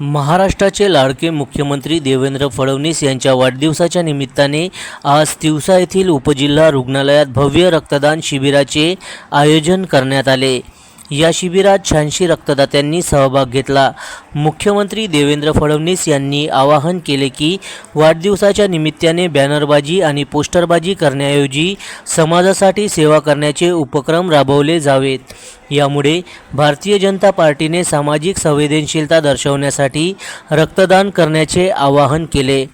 महाराष्ट्राचे लाडके मुख्यमंत्री देवेंद्र फडणवीस यांच्या वाढदिवसाच्या निमित्ताने आज तिवसा येथील उपजिल्हा रुग्णालयात भव्य रक्तदान शिबिराचे आयोजन करण्यात आले. या शिबिरात शहाऐंशी रक्तदात्यांनी सहभाग घेतला. मुख्यमंत्री देवेंद्र फडणवीस यांनी आवाहन केले की वाढदिवसाच्या निमित्ताने बॅनरबाजी आणि पोस्टरबाजी करण्याऐवजी समाजासाठी सेवा करण्याचे उपक्रम राबवले जावेत. यामुळे भारतीय जनता पार्टीने सामाजिक संवेदनशीलता दर्शवण्यासाठी रक्तदान करण्याचे आवाहन केले.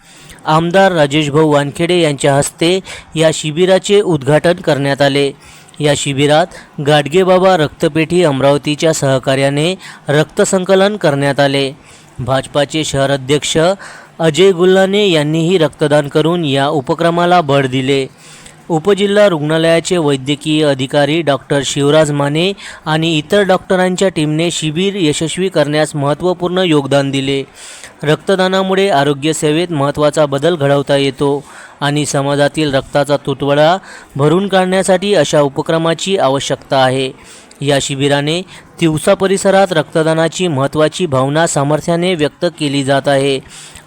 आमदार राजेशभाऊ वानखेडे यांच्या हस्ते या शिबिराचे उद्घाटन करण्यात आले. या शिबिरात गाडगेबाबा रक्तपेढी अमरावतीच्या सहकार्याने रक्तसंकलन करण्यात आले. भाजपाचे शहर अध्यक्ष अजय गुल्हाने यांनीही रक्तदान करून या उपक्रमाला बळ दिले. उपजिल्हा रुग्णालयाचे वैद्यकीय अधिकारी डॉक्टर शिवराज माने आणि इतर डॉक्टरांच्या टीमने शिबिर यशस्वी करण्यास महत्त्वपूर्ण योगदान दिले. रक्तदानामुळे आरोग्यसेवेत महत्त्वाचा बदल घडवता येतो. आणि समाजातील रक्ताचा तुटवडा भरून काढण्यासाठी अशा उपक्रमाची आवश्यकता आहे. या शिबिराने तिवसा परिसरात रक्तदानाची महत्त्वाची भावना सामर्थ्याने व्यक्त केली जात आहे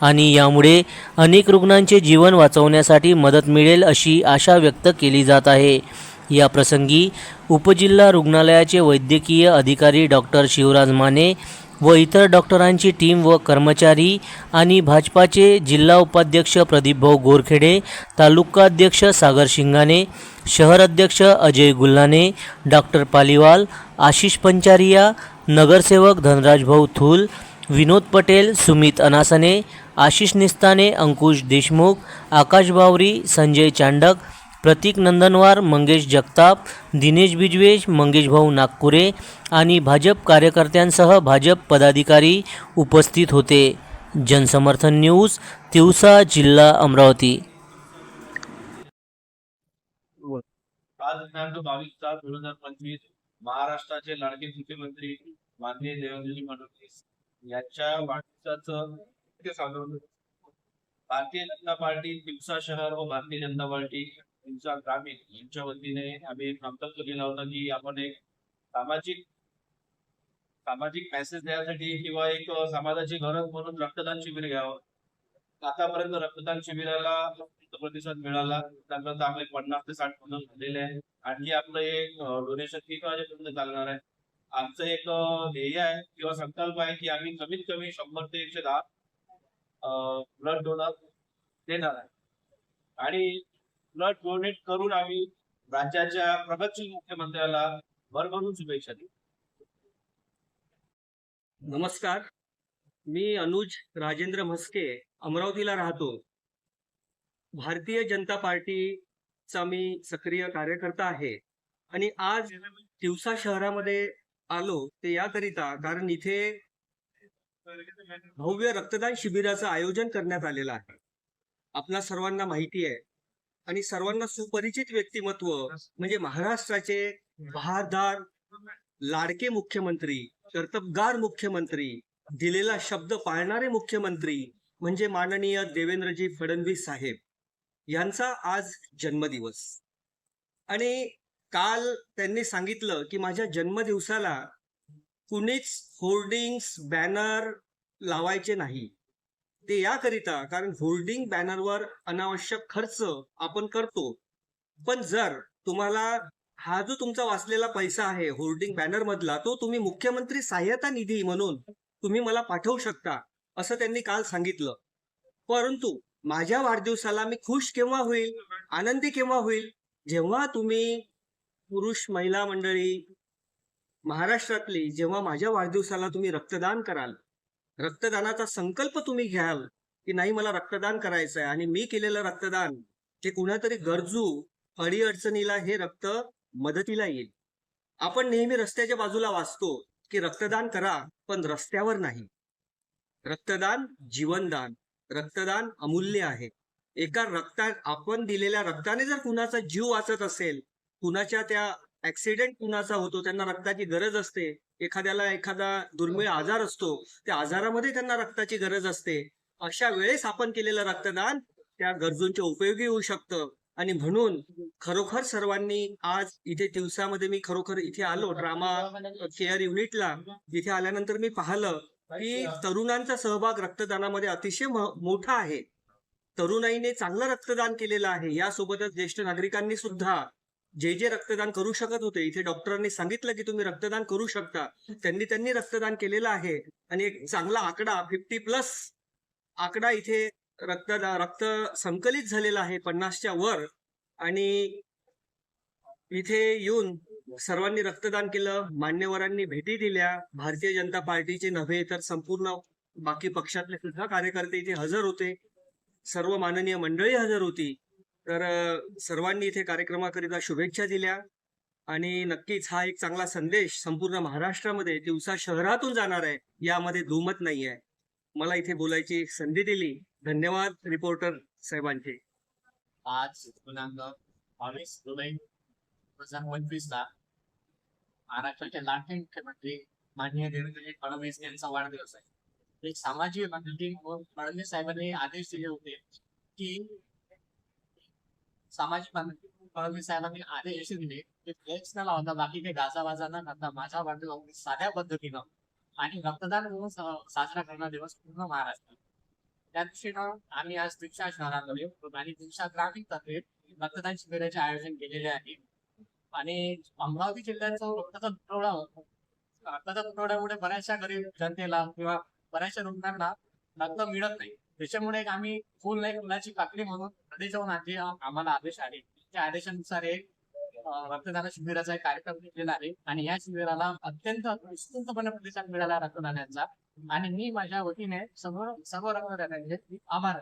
आणि यामुळे अनेक रुग्णांचे जीवन वाचवण्यासाठी मदत मिळेल अशी आशा व्यक्त केली जात आहे. या प्रसंगी उपजिल्हा रुग्णालयाचे वैद्यकीय अधिकारी डॉक्टर शिवराज माने व इतर डॉक्टरांची टीम व कर्मचारी आणि भाजपाचे जिल्हा उपाध्यक्ष प्रदीपभाऊ गोरखेडे तालुका अध्यक्ष सागर शिंगाने शहर अध्यक्ष अजय गुल्हाने डॉक्टर पालिवाल आशिष पंचारिया नगरसेवक धनराजभाऊ थूल विनोद पटेल सुमित अनासने आशिष निस्ताने अंकुश देशमुख आकाश बावरी संजय चांडक प्रतीक नंदनवार मंगेश जगताप दिनेश बिजवेश मंगेश भाऊ नागपुरे आणि भाजप कार्यकर्त्यांसह भाजप पदाधिकारी उपस्थित होते. जनसमर्थन न्यूज तिवसा जिल्हा अमरावती. आज दिनांक बावीस सात दोन हजार पंचवीस महाराष्ट्राचे लाडके मुख्यमंत्री माननीय देवेंद्रजी फडणवीस यांच्या वाढदिवसाचं ते भारतीय जनता पार्टी दिवसा शहर व भारतीय जनता पार्टी तुमचा ग्रामीण यांच्या वतीने आम्ही एक केला होता की आपण एक सामाजिक सामाजिक मेसेज देण्यासाठी किंवा एक समाजाची गरज म्हणून रक्तदान शिबिर घ्यावं. आतापर्यंत रक्तदान शिबिराला प्रतिसाद मिळाला. त्यानंतर आपले पन्नास ते साठ मुलं झालेले आहे. आणखी आपलं एक डोनेशन तीन वाजेपर्यंत चालणार आहे. आमचं एक ध्येय आहे किंवा संकल्प आहे की आम्ही कमीत कमी शंभर ते एकशे दहा ब्लड डोनर देणार आहे. आणि ब्लड डोनेट करून आम्ही राज्याच्या प्रगतशील मुख्यमंत्र्याला भरभरून शुभेच्छा देऊ. नमस्कार. मी अनुज राजेंद्र म्हस्के अमरावतीला राहतो. भारतीय जनता पार्टीचा मी सक्रिय कार्यकर्ता आहे. आणि आज तिवसा शहरामध्ये आलो ते याकरिता कारण इथे भव्य रक्तदान शिबिराचं आयोजन करण्यात आलेलं आहे. आपल्या सर्वांना माहिती आहे आणि सर्वांना सुपरिचित व्यक्तिमत्व म्हणजे महाराष्ट्राचे बहारदार लाडके मुख्यमंत्री कर्तबगार मुख्यमंत्री दिलेला शब्द पाळणारे मुख्यमंत्री म्हणजे माननीय देवेंद्रजी फडणवीस साहेब. यांचा आज जन्मदिवस. आणि काल त्यांनी सांगितलं की माझ्या जन्मदिवसाला कुणीच होर्डिंग्स बॅनर लावायचे नाही. ते याकरिता कारण होर्डिंग बॅनरवर अनावश्यक खर्च आपण करतो. पण जर तुम्हाला हा जो तुमचा वाचलेला पैसा आहे होर्डिंग बॅनर मधला तो तुम्ही मुख्यमंत्री सहाय्यता निधी म्हणून तुम्ही मला पाठवू शकता असं त्यांनी काल सांगितलं. परंतु माझ्या वाढदिवसाला मी खुश केव्हा होईल? आनंदी केव्हा होईल? जेव्हा तुम्ही पुरुष महिला मंडळी महाराष्ट्रातली जेव्हा माझ्या वाढदिवसाला तुम्ही रक्तदान कराल रक्तदानाचा संकल्प तुम्ही घ्याल की नाही मला रक्तदान करायचं आहे आणि मी केलेलं रक्तदान हे कुणातरी गरजू अडीअडचणीला हे रक्त मदतीला येईल. आपण नेहमी रस्त्याच्या बाजूला वाचतो की रक्तदान करा पण रस्त्यावर नाही. रक्तदान जीवनदान रक्तदान अमूल्य आहे. एका रक्ता आपण दिलेल्या रक्ताने जर कुणाचा जीव वाचत असेल कुणाच्या त्या ऍक्सिडेंट कुणाचा होतो त्यांना रक्ताची गरज असते. एखाद्याला एखादा दुर्मिळ आजार असतो त्या आजारामध्ये त्यांना रक्ताची गरज असते. अशा वेळेस आपण केलेलं रक्तदान त्या गरजूंच्या उपयोगी होऊ शकतं. आणि म्हणून खरोखर सर्वांनी आज इथे दिवसामध्ये मी खरोखर इथे आलो ड्रामा केअर युनिटला इथे आल्यानंतर मी पाहिलं की तरुणांचा सहभाग रक्तदानामध्ये अतिशय मोठा आहे. तरुणाईने चांगलं रक्तदान केलेलं आहे. यासोबतच ज्येष्ठ नागरिकांनी सुद्धा जे जे रक्तदान करू शकत होते इथे डॉक्टरांनी सांगितलं की तुम्ही रक्तदान करू शकता. त्यांनी त्यांनी रक्तदान केलेलं आहे. आणि एक चांगला आकडा फिफ्टी प्लस आकडा इथे रक्तदा रक्त संकलित झालेला आहे पन्नासच्या वर. आणि इथे येऊन सर्वांनी रक्तदान केलं मान्यवरांनी भेटी दिल्या. भारतीय जनता पार्टीचे नव्हे तर संपूर्ण बाकी पक्षातले सुद्धा कार्यकर्ते इथे हजर होते. सर्व माननीय मंडळी हजर होती. तर सर्वांनी इथे कार्यक्रमाकरिता शुभेच्छा दिल्या. आणि नक्कीच हा एक चांगला संदेश संपूर्ण महाराष्ट्रामध्ये दिवसा शहरातून जाणार आहे यामध्ये दुमत नाही आहे. मला इथे बोलायची संधी दिली. धन्यवाद रिपोर्टर साहेबांचे. आज दिनांक बावीस जुलै दोन हजार पंचवीस ला महाराष्ट्राचे लाडके मुख्यमंत्री माननीय देवेंद्रजी फडणवीस यांचा वाढदिवस आहे. सामाजिक फडणवीस साहेबांनी आदेश दिले होते की सामाजिक बांधिलकी मी आदेश दिले. की फ्लेक्स न लावता बाकी काही गाजावाजा न करता माझ्या वाढदिवस साध्या पद्धतीनं आणि रक्तदान दिवस साजरा करणारा दिवस पूर्ण महाराष्ट्र. त्या दृष्टीनं आम्ही आज दीक्षा शहरामध्ये आणि दीक्षा ग्रामीण तर्फे रक्तदान शिबिराचे आयोजन केलेले आहे. आणि अमरावती जिल्ह्याचा रक्ताचा तुटवडा रक्ताच्या तुटवड्यामुळे बऱ्याचशा गरीब जनतेला किंवा बऱ्याचशा रुग्णांना रक्त मिळत नाही. त्याच्यामुळे एक आम्ही फुल नाही मुलाची काकडी म्हणून कडे जाऊन आधी आम्हाला आदेश आले त्या आदेशानुसार एक रक्तदान शिबिराचा एक कार्यक्रम घेतलेला आहे. आणि या शिबिराला अत्यंत उत्स्फूर्तपणे प्रतिसाद मिळाला रक्तदानाचा आणि मी माझ्या वतीने सर्व सर्व रक्तदात्यांचे आभार